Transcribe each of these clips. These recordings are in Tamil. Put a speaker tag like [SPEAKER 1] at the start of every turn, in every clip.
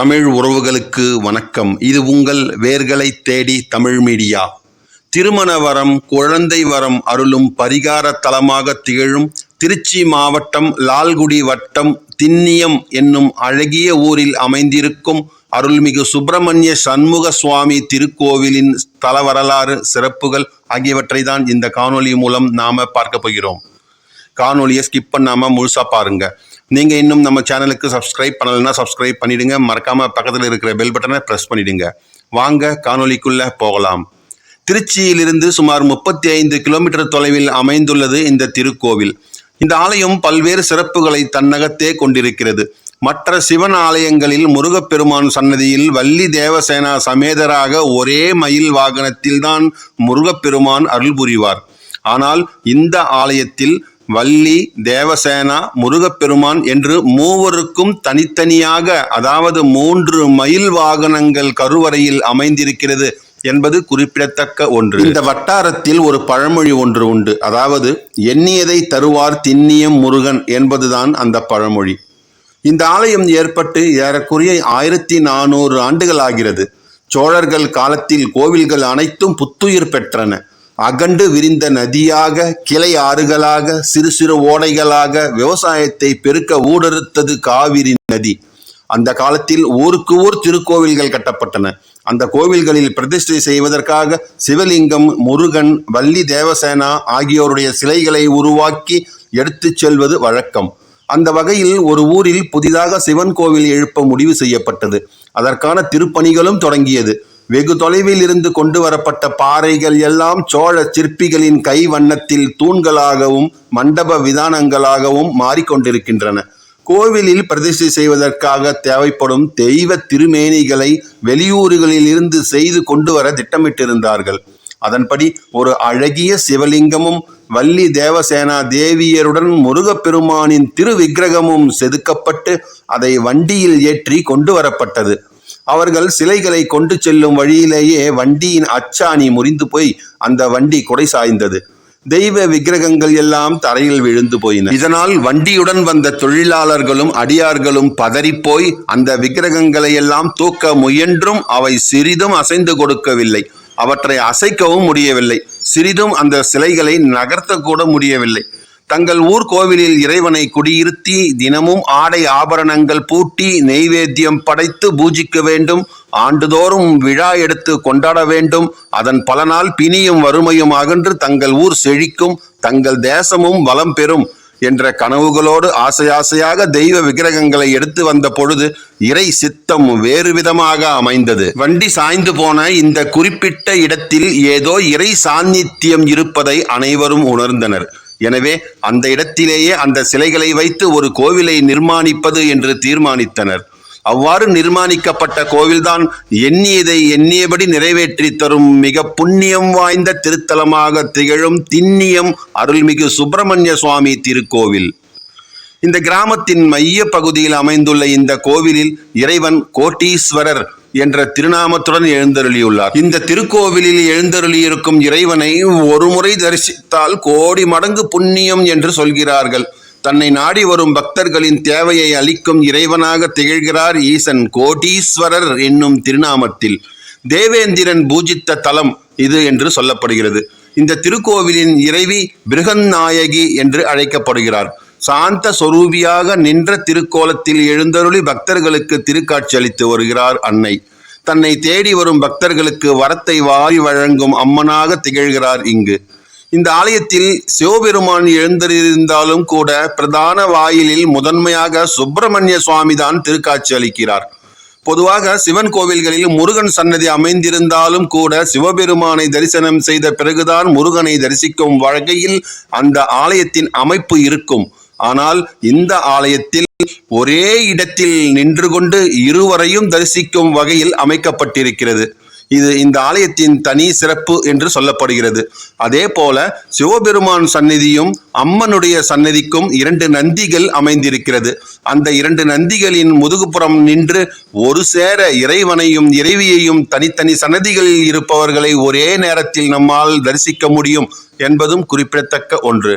[SPEAKER 1] தமிழ் உறவுகளுக்கு வணக்கம். இது உங்கள் வேர்களை தேடி தமிழ் மீடியா. திருமண வரம் குழந்தை வரம் அருளும் பரிகார தலமாக திகழும் திருச்சி மாவட்டம் லால்குடி வட்டம் திண்ணியம் என்னும் அழகிய ஊரில் அமைந்திருக்கும் அருள்மிகு சுப்பிரமணிய சண்முக சுவாமி திருக்கோவிலின் தல வரலாறு சிறப்புகள் ஆகியவற்றை தான் இந்த காணொளி மூலம் நாம பார்க்க போகிறோம். காணொலியை ஸ்கிப் பண்ணாம முழுசா பாருங்க. நீங்கள் இன்னும் நம்ம சேனலுக்கு சப்ஸ்கிரைப் பண்ணலைன்னா சப்ஸ்கிரைப் பண்ணிவிடுங்க மறக்காமல் பக்கத்தில் இருக்கிற பெல் பட்டனை ப்ரெஸ் பண்ணிவிடுங்க வாங்க காணொலிக்குள்ளே போகலாம். திருச்சியிலிருந்து சுமார் முப்பத்தி ஐந்து கிலோமீட்டர் தொலைவில் அமைந்துள்ளது இந்த திருக்கோவில். இந்த ஆலயம் பல்வேறு சிறப்புகளை தன்னகத்தே கொண்டிருக்கிறது. மற்ற சிவன் ஆலயங்களில் முருகப்பெருமான் சன்னதியில் வள்ளி தேவசேனா சமேதராக ஒரே மயில் வாகனத்தில்தான் முருகப்பெருமான் அருள் புரிவார். ஆனால் இந்த ஆலயத்தில் வள்ளி தேவசேனா முருகப்பெருமான் என்று மூவருக்கும் தனித்தனியாக அதாவது மூன்று மயில் வாகனங்கள் கருவறையில் அமைந்திருக்கிறது என்பது குறிப்பிடத்தக்க ஒன்று. இந்த வட்டாரத்தில் ஒரு பழமொழி ஒன்று உண்டு. அதாவது எண்ணியதை தருவார் திண்ணியம் முருகன் என்பதுதான் அந்த பழமொழி. இந்த ஆலயம் ஏற்பட்டு ஏறக்குறைய ஆயிரத்தி நானூறு ஆண்டுகள் ஆகிறது. சோழர்கள் காலத்தில் கோவில்கள் அனைத்தும் புத்துயிர் பெற்றன. அகண்டு விரிந்த நதியாக கிளை ஆறுகளாக சிறு சிறு ஓடைகளாக விவசாயத்தை பெருக்க ஊடறுத்தது காவிரி நதி. அந்த காலத்தில் ஊருக்கு ஊர் திருக்கோவில்கள் கட்டப்பட்டன. அந்த கோவில்களில் பிரதிஷ்டை செய்வதற்காக சிவலிங்கம் முருகன் வள்ளி தேவசேனா ஆகியோருடைய சிலைகளை உருவாக்கி எடுத்துச் செல்வது வழக்கம். அந்த வகையில் ஒரு ஊரில் புதிதாக சிவன் கோவில் எழுப்ப முடிவு செய்யப்பட்டது. அதற்கான திருப்பணிகளும் தொடங்கியது. வெகு தொலைவில் இருந்து கொண்டு வரப்பட்ட பாறைகள் எல்லாம் சோழ சிற்பிகளின் கை வண்ணத்தில் தூண்களாகவும் மண்டப விதானங்களாகவும் மாறிக்கொண்டிருக்கின்றன. கோவிலில் பிரதிஷ்டை செய்வதற்காக தேவைப்படும் தெய்வ திருமேனிகளை வெளியூர்களில் இருந்து செய்து கொண்டு வர திட்டமிட்டிருந்தார்கள். அதன்படி ஒரு அழகிய சிவலிங்கமும் வள்ளி தேவசேனா தேவியருடன் முருகப்பெருமானின் திருவிக்கிரகமும் செதுக்கப்பட்டு அதை வண்டியில் ஏற்றி கொண்டு வரப்பட்டது. அவர்கள் சிலைகளை கொண்டு செல்லும் வழியிலேயே வண்டியின் அச்சாணி முறிந்து போய் அந்த வண்டி குடை சாய்ந்தது. தெய்வ விக்கிரகங்கள் எல்லாம் தரையில் விழுந்து போயின. இதனால் வண்டியுடன் வந்த தொழிலாளர்களும் அடியார்களும் பதறிப்போய் அந்த விக்கிரகங்களை எல்லாம் தூக்க முயன்றும் அவை சிறிதும் அசைந்து கொடுக்கவில்லை. அவற்றை அசைக்கவும் முடியவில்லை. சிறிதும் அந்த சிலைகளை நகர்த்த கூட முடியவில்லை. தங்கள் ஊர் கோவிலில் இறைவனை குடியிருத்தி தினமும் ஆடை ஆபரணங்கள் பூட்டி நெய்வேத்தியம் படைத்து பூஜிக்க வேண்டும். ஆண்டுதோறும் விழா எடுத்து கொண்டாட வேண்டும். அதன் பலனால் பிணியும் வறுமையும் அகன்று தங்கள் ஊர் செழிக்கும். தங்கள் தேசமும் வளம் பெறும் என்ற கனவுகளோடு ஆசையாசையாக தெய்வ விக்கிரகங்களை எடுத்து வந்த பொழுது இறை சித்தம் வேறு விதமாக அமைந்தது. வண்டி சாய்ந்து போன இந்த குறிப்பிட்ட இடத்தில் ஏதோ இறை சாநித்தியம் இருப்பதை அனைவரும் உணர்ந்தனர். எனவே அந்த இடத்திலேயே அந்த சிலைகளை வைத்து ஒரு கோவிலை நிர்மாணிப்பது என்று தீர்மானித்தனர். அவ்வாறு நிர்மாணிக்கப்பட்ட கோவில்தான் எண்ணியதை எண்ணியபடி நிறைவேற்றி தரும் மிக புண்ணியம் வாய்ந்த திருத்தலமாக திகழும் திண்ணியம் அருள்மிகு சுப்பிரமணிய சுவாமி திருக்கோவில். இந்த கிராமத்தின் மைய பகுதியில் அமைந்துள்ள இந்த கோவிலில் இறைவன் கோட்டீஸ்வரர் என்ற திருநாமத்துடன் எழுந்தருளியுள்ளார். இந்த திருக்கோவிலில் எழுந்தருளியிருக்கும் இறைவனை ஒருமுறை தரிசித்தால் கோடி மடங்கு புண்ணியம் என்று சொல்கிறார்கள். தன்னை நாடி வரும் பக்தர்களின் தேவையை அளிக்கும் இறைவனாக திகழ்கிறார் ஈசன் கோடீஸ்வரர் என்னும் திருநாமத்தில். தேவேந்திரன் பூஜித்த தலம் இது என்று சொல்லப்படுகிறது. இந்த திருக்கோவிலின் இறைவி பிருகநாயகி என்று அழைக்கப்படுகிறார். சாந்த சொரூபியாக நின்ற திருக்கோலத்தில் எழுந்தருளி பக்தர்களுக்கு திருக்காட்சி அளித்து வருகிறார் அன்னை. தன்னை தேடி வரும் பக்தர்களுக்கு வரத்தை வாரி வழங்கும் அம்மனாக திகழ்கிறார் இங்கு. இந்த ஆலயத்தில் சிவபெருமான் எழுந்திருந்தாலும் கூட பிரதான வாயிலில் முதன்மையாக சுப்பிரமணிய சுவாமி தான் திருக்காட்சி அளிக்கிறார். பொதுவாக சிவன் கோவில்களில் முருகன் சன்னதி அமைந்திருந்தாலும் கூட சிவபெருமானை தரிசனம் செய்த பிறகுதான் முருகனை தரிசிக்கும் வகையில் அந்த ஆலயத்தின் அமைப்பு இருக்கும். ஆனால் இந்த ஆலயத்தில் ஒரே இடத்தில் நின்று கொண்டு இருவரையும் தரிசிக்கும் வகையில் அமைக்கப்பட்டிருக்கிறது. இது இந்த ஆலயத்தின் தனி சிறப்பு என்று சொல்லப்படுகிறது. அதே போல சிவபெருமான் சந்நிதியும் அம்மனுடைய சந்நிதிக்கும் இரண்டு நந்திகள் அமைந்திருக்கிறது. அந்த இரண்டு நந்திகளின் முதுகுப்புறம் நின்று ஒரு சேர இறைவனையும் இறைவியையும் தனித்தனி சன்னதிகளில் இருப்பவர்களை ஒரே நேரத்தில் நம்மால் தரிசிக்க முடியும் என்பதும் குறிப்பிடத்தக்க ஒன்று.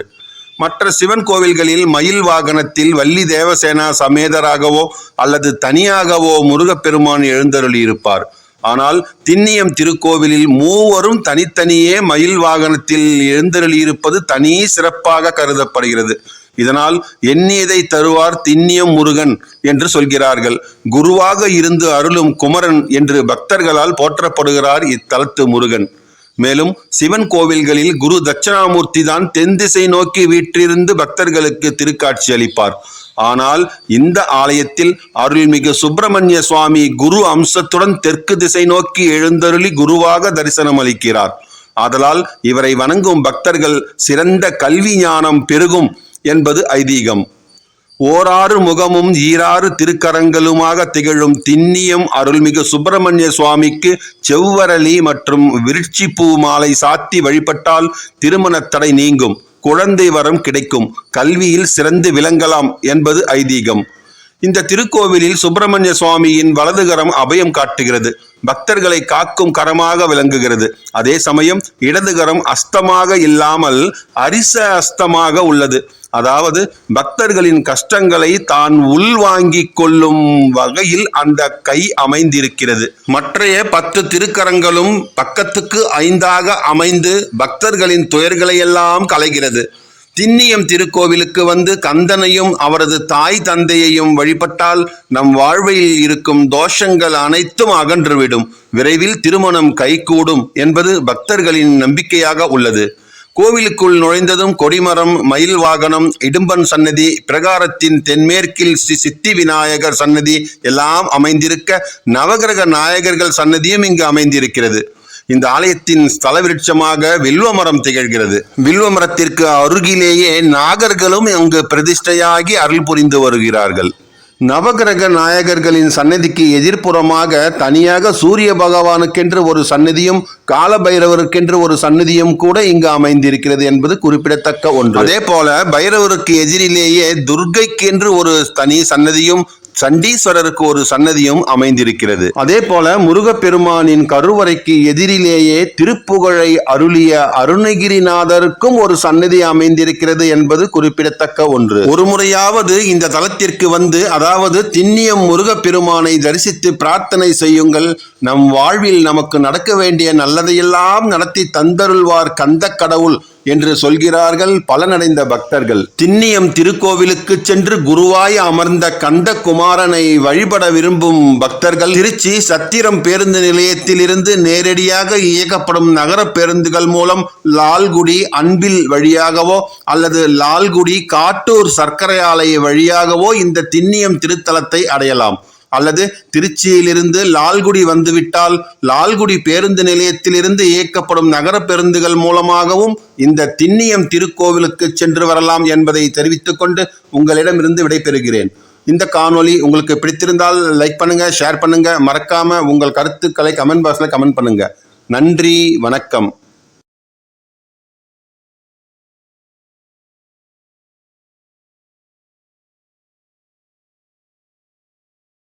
[SPEAKER 1] மற்ற சிவன் கோவில்களில் மயில் வாகனத்தில் வள்ளி தேவசேனா சமேதராகவோ அல்லது தனியாகவோ முருகப்பெருமான் எழுந்தருளி இருப்பார் ஆனால் திண்ணியம் திருக்கோவிலில் மூவரும் தனித்தனியே மயில் வாகனத்தில் எழுந்தருளியிருப்பது தனி சிறப்பாக கருதப்படுகிறது. இதனால் எண்ணியதை தருவார் திண்ணியம் முருகன் என்று சொல்கிறார்கள். குருவாக இருந்து அருளும் குமரன் என்று பக்தர்களால் போற்றப்படுகிறார் இத்தலத்து முருகன். மேலும் சிவன் கோவில்களில் குரு தட்சிணாமூர்த்தி தான் தென் திசை நோக்கி வீற்றிருந்து பக்தர்களுக்கு திருக்காட்சி அளிப்பார். ஆனால் இந்த ஆலயத்தில் அருள்மிகு சுப்பிரமணிய சுவாமி குரு அம்சத்துடன் தெற்கு திசை நோக்கி எழுந்தருளி குருவாக தரிசனம் அளிக்கிறார். ஆதலால் இவரை வணங்கும் பக்தர்கள் சிறந்த கல்வி ஞானம் பெருகும் என்பது ஐதீகம். ஓராறு முகமும் ஈராறு திருக்கரங்களுமாக திகழும் திண்ணியம் அருள்மிகு சுப்பிரமணிய சுவாமிக்கு செவ்வரளி மற்றும் விருட்சி பூ மாலை சாத்தி வழிபட்டால் திருமணத் தடை நீங்கும். குழந்தை வரம் கிடைக்கும். கல்வியில் சிறந்து விளங்கலாம் என்பது ஐதீகம். இந்த திருக்கோவிலில் சுப்பிரமணிய சுவாமியின் வலதுகரம் அபயம் காட்டுகிறது. பக்தர்களை காக்கும் கரமாக விளங்குகிறது. அதே சமயம் இடதுகரம் அஸ்தமாக இல்லாமல் அரிச அஸ்தமாக உள்ளது. அதாவது பக்தர்களின் கஷ்டங்களை தான் உள்வாங்கிக் கொள்ளும் வகையில் அந்த கை அமைந்திருக்கிறது. மற்றைய பத்து திருக்கரங்களும் பக்கத்துக்கு ஐந்தாக அமைந்து பக்தர்களின் துயர்களையெல்லாம் கலைகிறது திண்ணியம் திருக்கோவிலுக்கு வந்து கந்தனையும் அவரது தாய் தந்தையையும் வழிபட்டால் நம் வாழ்வில் இருக்கும் தோஷங்கள் அனைத்தும் அகன்றுவிடும். விரைவில் திருமணம் கைகூடும் என்பது பக்தர்களின் நம்பிக்கையாக உள்ளது. கோவிலுக்குள் நுழைந்ததும் கொடிமரம் மயில் வாகனம் இடும்பன் சன்னதி பிரகாரத்தின் தென்மேற்கில் ஸ்ரீ சித்தி விநாயகர் சன்னதி எல்லாம் அமைந்திருக்க நவகிரக நாயகர்கள் சன்னதியும் இங்கு அமைந்திருக்கிறது. இந்த ஆலயத்தின் ஸ்தல விருட்சமாக வில்வமரம் திகழ்கிறது. வில்வமரத்திற்கு அருகிலேயே நாகர்களும் அங்கு பிரதிஷ்டையாகி அருள் புரிந்து வருகிறார்கள். நவகிரக நாயகர்களின் சன்னதிக்கு எதிர்ப்புறமாக தனியாக சூரிய பகவானுக்கென்று ஒரு சன்னதியும் காலபைரவருக்கென்று ஒரு சன்னதியும் கூட இங்கு அமைந்திருக்கிறது என்பது குறிப்பிடத்தக்க ஒன்று. அதே போல பைரவருக்கு எதிரிலேயே துர்க்கைக்கென்று ஒரு தனி சன்னதியும் சண்டீஸ்வரருக்கு ஒரு சன்னதியும் அமைந்திருக்கிறது. அதே போல முருகப்பெருமானின் கருவறைக்கு எதிரிலேயே திருப்புகழை அருளிய அருணகிரிநாதருக்கும் ஒரு சன்னதி அமைந்திருக்கிறது என்பது குறிப்பிடத்தக்க ஒன்று. ஒரு முறையாவது இந்த தலத்திற்கு வந்து அதாவது திண்ணியம் முருகப்பெருமானை தரிசித்து பிரார்த்தனை செய்யுங்கள். நம் வாழ்வில் நமக்கு நடக்க வேண்டிய நல்லதையெல்லாம் நடத்தி தந்தருள்வார் கந்த கடவுள் என்று சொல்கிறார்கள் பலனடைந்த பக்தர்கள். திண்ணியம் திருக்கோவிலுக்கு சென்று குருவாய் அமர்ந்த கந்தகுமாரனை வழிபட விரும்பும் பக்தர்கள் திருச்சி சத்திரம் பேருந்து நிலையத்தில் இருந்து நேரடியாக இயக்கப்படும் நகர பேருந்துகள் மூலம் லால்குடி அன்பில் வழியாகவோ அல்லது லால்குடி காட்டூர் சர்க்கரை ஆலை வழியாகவோ இந்த திண்ணியம் திருத்தலத்தை அடையலாம். அல்லது திருச்சியிலிருந்து லால்குடி வந்துவிட்டால் லால்குடி பேருந்து நிலையத்திலிருந்து இயக்கப்படும் நகர பேருந்துகள் மூலமாகவும் இந்த திண்ணியம் திருக்கோவிலுக்கு சென்று வரலாம் என்பதை தெரிவித்துக் கொண்டு உங்களிடமிருந்து விடைபெறுகிறேன். இந்த காணொளி உங்களுக்கு பிடித்திருந்தால் லைக் பண்ணுங்க ஷேர் பண்ணுங்க. மறக்காம உங்கள் கருத்துக்களை கமெண்ட் பாக்ஸில் கமெண்ட் பண்ணுங்க. நன்றி வணக்கம்.